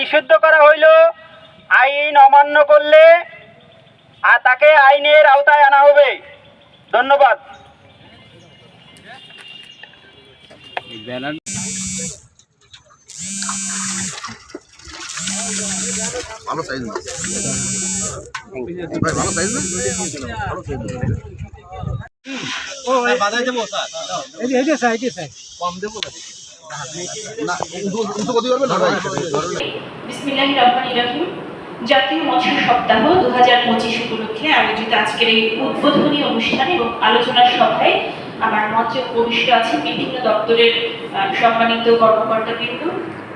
নিষিদ্ধ করা হইল। আইন অমান্য করলে আর তাকে আইনের আওতায় আনা হবে। ধন্যবাদ। ভালো সাইজ ভাই ভালো সাইজ না? ভালো সাইজ না। উঁচু উঁচু গতি করবে না ভাই বিসমিল্লাহির রহমানির রহিম জাতীয় মৎস্য সপ্তাহ দু হাজার পঁচিশ উপলক্ষে আয়োজিত আজকের এই উদ্বোধনী অনুষ্ঠান এবং আলোচনা সভায় আমার মঞ্চে উপবিষ্ট আছেন বিভিন্ন দপ্তরের সম্মানিত কর্মকর্তা কিন্তু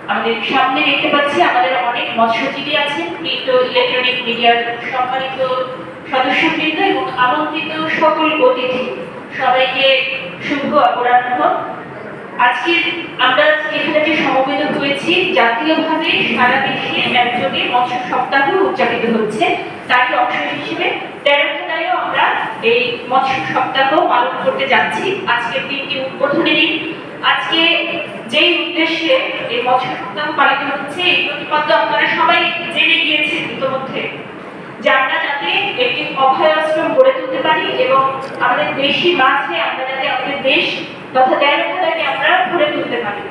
আমাদের সামনে দেখতে পাচ্ছি আমাদের অনেক মৎস্যজীবী আছেন প্রিন্ট ইলেকট্রনিক মিডিয়ার সম্মানিত সদস্যবৃন্দ এবং আমন্ত্রিত সকল অতিথি। সবাইকে শুভ অপরাহ্ন। আজকে আমরা এখানে যে সমবেত হয়েছি জাতীয়ভাবে সারা দেশে একযোগে মৎস্য সপ্তাহ উদযাপিত হচ্ছে। তারই অংশ হিসেবে তেরোখানায়ও আমরা এই মৎস্য সপ্তাহ পালন করতে যাচ্ছি। আজকের দিনটি উদ্বোধনী দিন। আজকে যেই উদ্দেশ্যে এই মৎস্য সপ্তাহ পালিত হচ্ছে, এই প্রতিপাদ্য আপনারা সবাই জেনে গিয়েছেন ইতিমধ্যে যে আমরা যাতে একটি অভয়াশ্রম গড়ে তুলতে পারি এবং আমাদের দেশি মাঝে আমরা যাতে আমাদের দেশ তথা দেড়খানাকে আমরা গড়ে তুলতে পারি।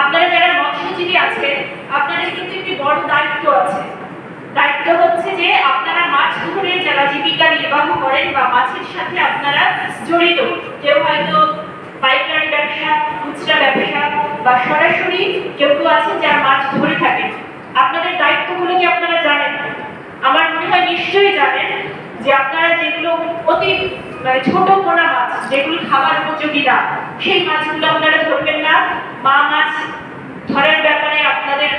আপনারা যারা মৎস্যজীবী আছেন, আপনাদের কিন্তু একটি বড় দায়িত্ব আছে। দায়িত্ব হচ্ছে যে আপনারা মাছ ধরে যারা জীবিকা নির্বাহ করেন বা মাছের সাথে আপনারা জড়িত, কেউ হয়তো পাইকারি ব্যবসা, খুচরা ব্যবসা বা সরাসরি কেউ কেউ আছেন যারা মাছ ধরে থাকেন। আপনাদের দায়িত্বগুলো কি আপনারা জানেন? আমার মনে হয় নিশ্চয়ই জানেন যে আপনারা যেগুলো অতি মানে ছোট পোনা মাছ, যেগুলো খাবার উপযোগী না সেই মাছগুলো আপনারা ধরবেন না। মা মাছ ধরার ব্যাপারে আপনাদের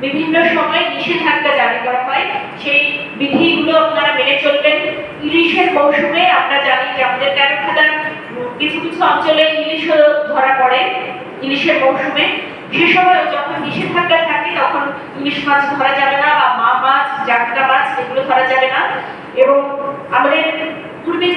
বিভিন্ন সময় নিষেধাজ্ঞা জারি করা হয়। সেই বিধিগুলো আপনারা মেনে চলবেন। ইলিশের মৌসুমে আমরা জানি যে আমাদের তেরোখাদার কিছু কিছু অঞ্চলে ইলিশও ধরা পড়ে ইলিশের মৌসুমে। সে সময় যখন নিষেধাজ্ঞা থাকে, তখন ইলিশ মাছ ধরা যাবে না বা মা মাছ জাটকা মাছ, এগুলো ধরা যাবে না। এবং আমাদের পূর্বে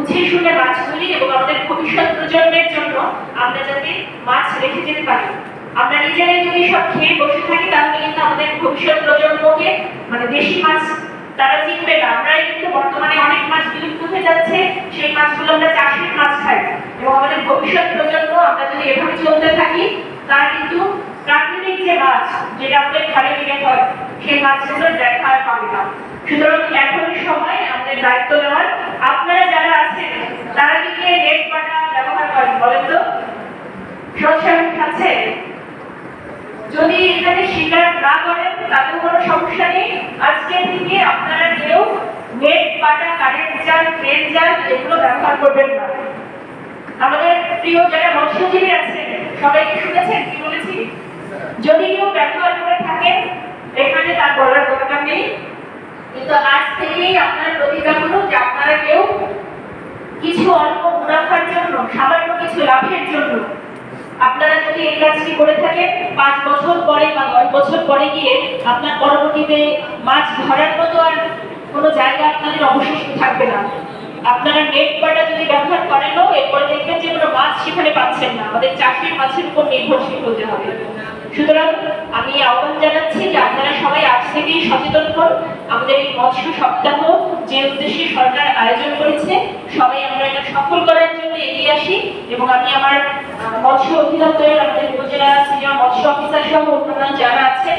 বুঝে শুনে মাছ ধরি এবং আমাদের ভবিষ্যৎ প্রজন্মের জন্য আমরা যাতে মাছ রেখে যেতে পারি। আমরা নিজেরাই যদি সব খেয়ে বসে থাকি, তাহলে কিন্তু আমাদের ভবিষ্যৎ প্রজন্মকে মানে দেশি মাছ, তারা চিনবে না। আমরাই কিন্তু বর্তমানে অনেক মাছ বিলুপ্ত হয়ে যাচ্ছে, সেই মাছগুলো আমরা চাষের মাছ খাই। এবং আমাদের ভবিষ্যৎ প্রজন্ম, আমরা যদি এভাবে চলতে থাকি, তারা কিন্তু প্রাকৃতিক যে মাছ, যেটা আমাদের খালে বিলে হয় সেই মাছগুলো দেখা আর পাবে না। সুতরাং এখনই সময় আমাদের দায়িত্ব নেওয়ার। আপনারা যারা আছেন, তারা কি নেট পাটা ব্যবহার করেন বলেন তো? আছে? যদি এখানে স্বীকার না করেন, তাতে কোনো সমস্যা নেই। আজকের থেকে আপনারা কেউ নেট পাটা কারেন্ট জাল ট্রেন জাল এগুলো ব্যবহার করবেন না। আমাদের প্রিয় যারা মৎস্যজীবী আছে সবাইকে শুনেছেন? কি বলেছি? যদি কেউ ব্যবহার করে থাকেন এখানে তার বলার দরকার নেই। কিন্তু আজ থেকেই আপনার প্রতিজ্ঞা হলো যে আপনারা কেউ কিছু অল্প মুনাফার জন্য, সামান্য কিছু লাভের জন্য আপনারা যদি এই কাজটি করে থাকেন, পাঁচ বছর পরে বা দশ বছর পরে গিয়ে আপনার পরবর্তীতে মাছ ধরার মতো আর কোনো জায়গা আপনাদের অবশিষ্ট থাকবে না। আপনারা নেট পাটা যদি ব্যবহার করেনও, এরপরে দেখবেন যে কোনো মাছ সেখানে পাচ্ছেন না। আমাদের চাষের মাছের উপর নির্ভরশীল হতে হবে। সুতরাং আমি আহ্বান জানাচ্ছি যে আপনারা সবাই আজ থেকেই সচেতন হন। আমাদের এই মৎস্য সপ্তাহ যে উদ্দেশ্যে সরকার আয়োজন করেছে, সবাই আমরা এটা সফল করার জন্য এগিয়ে আসি এবং আমি আমার মৎস্য অধিদপ্তরের আমাদের উপজেলা সিনিয়র মৎস্য অফিসার সহ অন্যান্য যারা আছেন